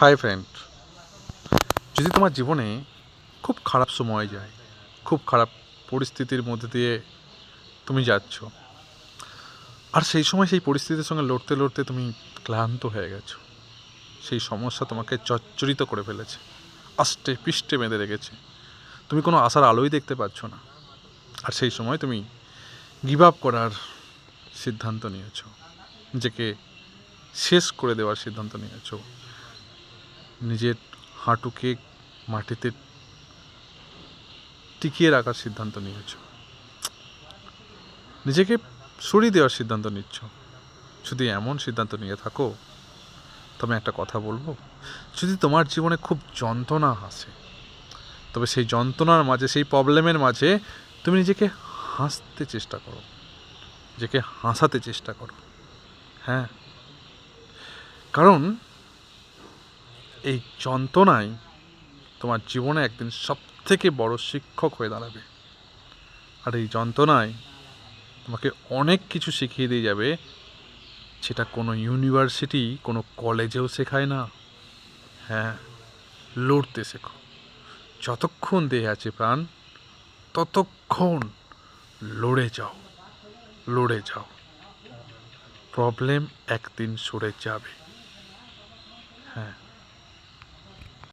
Hi friend. যদি তোমার জীবনে খুব খারাপ সময় যায়, খুব খারাপ পরিস্থিতির মধ্যে দিয়ে তুমি যাচ্ছ, আর সেই সময় সেই পরিস্থিতির সঙ্গে লড়তে লড়তে তুমি ক্লান্ত হয়ে গেছো, সেই সমস্যা তোমাকে জর্জরিত করে ফেলেছে, আষ্টে পিষ্টে বেঁধে রেখেছে, তুমি কোনো আশার আলোই দেখতে পাচ্ছ না, আর সেই সময় তুমি গিভ আপ করার সিদ্ধান্ত নিয়েছো, নিজেকে শেষ করে দেওয়ার সিদ্ধান্ত নিয়েছো নিজের হাঁটুকে মাটিতে টিকিয়ে রাখার সিদ্ধান্ত নিয়েছ। নিজেকে সরিয়ে দেওয়ার সিদ্ধান্ত নিচ্ছ। যদি এমন সিদ্ধান্ত নিয়ে থাকো, তবে একটা কথা বলব, যদি তোমার জীবনে খুব যন্ত্রণা আসে, তবে সেই যন্ত্রণার মাঝে, সেই প্রবলেমের মাঝে তুমি নিজেকে হাসতে চেষ্টা করো, নিজেকে হাসাতে চেষ্টা করো। হ্যাঁ? কারণ এই যন্ত্রণাই তোমার জীবনে একদিন সব থেকে বড় শিক্ষক হয়ে দাঁড়াবে। আর এই যন্ত্রণায় তোমাকে অনেক কিছু শিখিয়ে দিয়ে যাবে সেটা কোনো ইউনিভার্সিটি কোনো কলেজেও শেখায় না। হ্যাঁ লড়তে শেখো। যতক্ষণ দেহে আছে প্রাণ, ততক্ষণ লড়ে যাও লড়ে যাও। প্রবলেম একদিন সরে যাবে। হ্যাঁ।